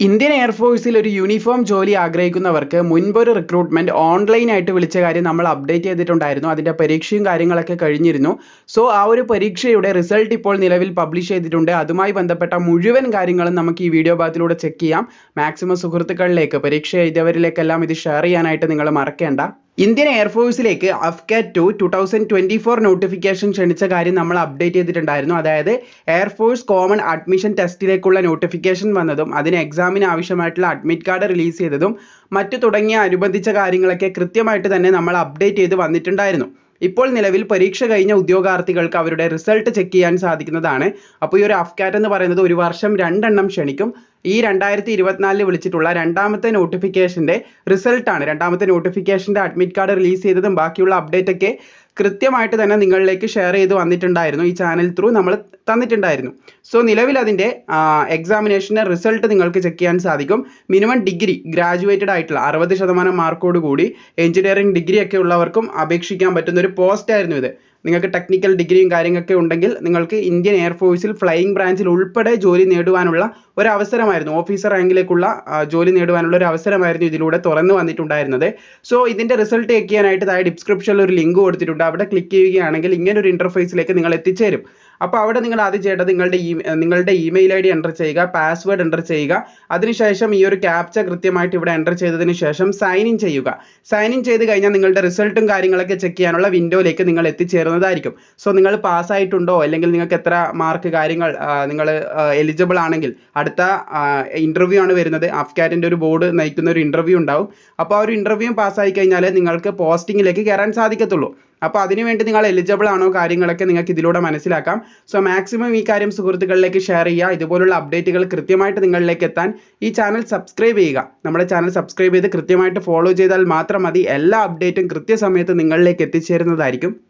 Indian എയർഫോഴ്സിൽ ഒരു uniform ജോലി ആഗ്രഹിക്കുന്നവർക്ക് മുൻപൊരു റിക്രൂട്ട്മെന്റ് ഓൺലൈനായിട്ട് വിളിച്ച കാര്യം നമ്മൾ അപ്ഡേറ്റ് ചെയ്തിട്ടുണ്ടായിരുന്നു. അതിന്റെ പരീക്ഷയും കാര്യങ്ങളൊക്കെ കഴിഞ്ഞിരുന്നു. സോ ആ ഒരു പരീക്ഷയുടെ റിസൾട്ട് ഇപ്പോൾ നിലവിൽ പബ്ലിഷ് ചെയ്തിട്ടുണ്ട്. അതുമായി ബന്ധപ്പെട്ട മുഴുവൻ കാര്യങ്ങളും നമുക്ക് ഈ വീഡിയോ ഭാഗത്തിലൂടെ ചെക്ക് ചെയ്യാം. മാക്സിമം സുഹൃത്തുക്കളിലേക്ക് പരീക്ഷ എഴുതിയവരിലേക്കെല്ലാം ഇത് ഷെയർ ചെയ്യാനായിട്ട് നിങ്ങൾ മറക്കേണ്ട. Indian എയർഫോഴ്സിലേക്ക് AFCAT two two thousand twenty four notification ക്ഷണിച്ച കാര്യം നമ്മൾ അപ്ഡേറ്റ് ചെയ്തിട്ടുണ്ടായിരുന്നു. അതായത് എയർഫോഴ്സ് കോമൺ അഡ്മിഷൻ ടെസ്റ്റിലേക്കുള്ള നോട്ടിഫിക്കേഷൻ വന്നതും അതിന് എക്സാമിന് ആവശ്യമായിട്ടുള്ള അഡ്മിറ്റ് കാർഡ് റിലീസ് ചെയ്തതും മറ്റു തുടങ്ങിയ അനുബന്ധിച്ച കാര്യങ്ങളൊക്കെ കൃത്യമായിട്ട് തന്നെ നമ്മൾ അപ്ഡേറ്റ് ചെയ്ത് വന്നിട്ടുണ്ടായിരുന്നു. ഇപ്പോൾ നിലവിൽ പരീക്ഷ കഴിഞ്ഞ ഉദ്യോഗാർത്ഥികൾക്ക് അവരുടെ റിസൾട്ട് ചെക്ക് ചെയ്യാൻ സാധിക്കുന്നതാണ്. അപ്പോൾ ഈ ഒരു അഫ്കാറ്റ് എന്ന് പറയുന്നത് ഒരു വർഷം രണ്ടെണ്ണം ക്ഷണിക്കും. ഈ രണ്ടായിരത്തി ഇരുപത്തിനാലിൽ വിളിച്ചിട്ടുള്ള രണ്ടാമത്തെ നോട്ടിഫിക്കേഷന്റെ റിസൾട്ടാണ് രണ്ടാമത്തെ നോട്ടിഫിക്കേഷന്റെ അഡ്മിറ്റ് കാർഡ് റിലീസ് ചെയ്തതും ബാക്കിയുള്ള അപ്ഡേറ്റ് ഒക്കെ കൃത്യമായിട്ട് തന്നെ നിങ്ങളിലേക്ക് ഷെയർ ചെയ്ത് വന്നിട്ടുണ്ടായിരുന്നു. ഈ ചാനൽ ത്രൂ നമ്മൾ തന്നിട്ടുണ്ടായിരുന്നു. സോ നിലവിൽ അതിന്റെ എക്സാമിനേഷന്റെ റിസൾട്ട് നിങ്ങൾക്ക് ചെക്ക് ചെയ്യാൻ സാധിക്കും. മിനിമം ഡിഗ്രി ഗ്രാജുവേറ്റഡ് ആയിട്ടുള്ള അറുപത് ശതമാനം മാർക്കോട് കൂടി എഞ്ചിനീയറിംഗ് ഡിഗ്രി ഒക്കെ ഉള്ളവർക്കും അപേക്ഷിക്കാൻ പറ്റുന്ന ഒരു പോസ്റ്റ് ആയിരുന്നു ഇത്. നിങ്ങൾക്ക് ടെക്നിക്കൽ ഡിഗ്രിയും കാര്യങ്ങളൊക്കെ ഉണ്ടെങ്കിൽ നിങ്ങൾക്ക് ഇന്ത്യൻ എയർഫോഴ്സിൽ ഫ്ലൈയിങ് ബ്രാഞ്ചിൽ ഉൾപ്പെടെ ജോലി നേടുവാനുള്ള ഒരു അവസരമായിരുന്നു ഓഫീസർ റാങ്കിലേക്കുള്ള ജോലി നേടുവാനുള്ള ഒരു അവസരമായിരുന്നു ഇതിലൂടെ തുറന്നു വന്നിട്ടുണ്ടായിരുന്നത്. സോ ഇതിന്റെ റിസൾട്ട് ചെക്ക് ചെയ്യാനായിട്ട് താഴെ ഡിസ്ക്രിപ്ഷനിൽ ഒരു ലിങ്ക് കൊടുത്തിട്ടുണ്ട്. അവിടെ ക്ലിക്ക് ചെയ്യുകയാണെങ്കിൽ ഇങ്ങനെ ഒരു ഇന്റർഫേസിലേക്ക് നിങ്ങൾ എത്തിച്ചേരും. അപ്പോൾ അവിടെ നിങ്ങൾ ആദ്യം ചെയ്യേണ്ടത് നിങ്ങളുടെ ഈ നിങ്ങളുടെ ഇമെയിൽ ഐ ഡി ചെയ്യുക പാസ്വേഡ് എന്റർ ചെയ്യുക. അതിനുശേഷം ഈ ഒരു ക്യാപ്ച കൃത്യമായിട്ട് ഇവിടെ എന്റർ ചെയ്തതിന് ശേഷം സൈൻ ഇൻ ചെയ്യുക. സൈൻ ഇൻ ചെയ്ത് കഴിഞ്ഞാൽ നിങ്ങളുടെ റിസൾട്ടും കാര്യങ്ങളൊക്കെ ചെക്ക് ചെയ്യാനുള്ള വിൻഡോയിലേക്ക് നിങ്ങൾ എത്തിച്ചേരുന്നതായിരിക്കും സോ നിങ്ങൾ പാസ്സായിട്ടുണ്ടോ അല്ലെങ്കിൽ നിങ്ങൾക്ക് എത്ര മാർക്ക് കാര്യങ്ങൾ നിങ്ങൾ എലിജിബിൾ ആണെങ്കിൽ അടുത്ത ഇന്റർവ്യൂ ആണ് വരുന്നത്. അഫ്കാറ്റിന്റെ ഒരു ബോർഡ് നയിക്കുന്ന ഒരു ഇന്റർവ്യൂ ഉണ്ടാവും. അപ്പോൾ ആ ഒരു ഇന്റർവ്യൂ പാസ്സായി കഴിഞ്ഞാൽ നിങ്ങൾക്ക് പോസ്റ്റിങ്ങിലേക്ക് കയറാൻ സാധിക്കത്തുള്ളൂ. അപ്പോൾ അതിനുവേണ്ടി നിങ്ങൾ എലിജിബിൾ ആണോ കാര്യങ്ങളൊക്കെ നിങ്ങൾക്ക് ഇതിലൂടെ മനസ്സിലാക്കാം. സോ മാക്സിമം ഈ കാര്യം സുഹൃത്തുക്കളിലേക്ക് ഷെയർ ചെയ്യുക. ഇതുപോലുള്ള അപ്ഡേറ്റുകൾ കൃത്യമായിട്ട് നിങ്ങളിലേക്ക് എത്താൻ ഈ ചാനൽ സബ്സ്ക്രൈബ് ചെയ്യുക. നമ്മുടെ ചാനൽ സബ്സ്ക്രൈബ് ചെയ്ത് കൃത്യമായിട്ട് ഫോളോ ചെയ്താൽ മാത്രം മതി. എല്ലാ അപ്ഡേറ്റും കൃത്യസമയത്ത് നിങ്ങളിലേക്ക് എത്തിച്ചേരുന്നതായിരിക്കും.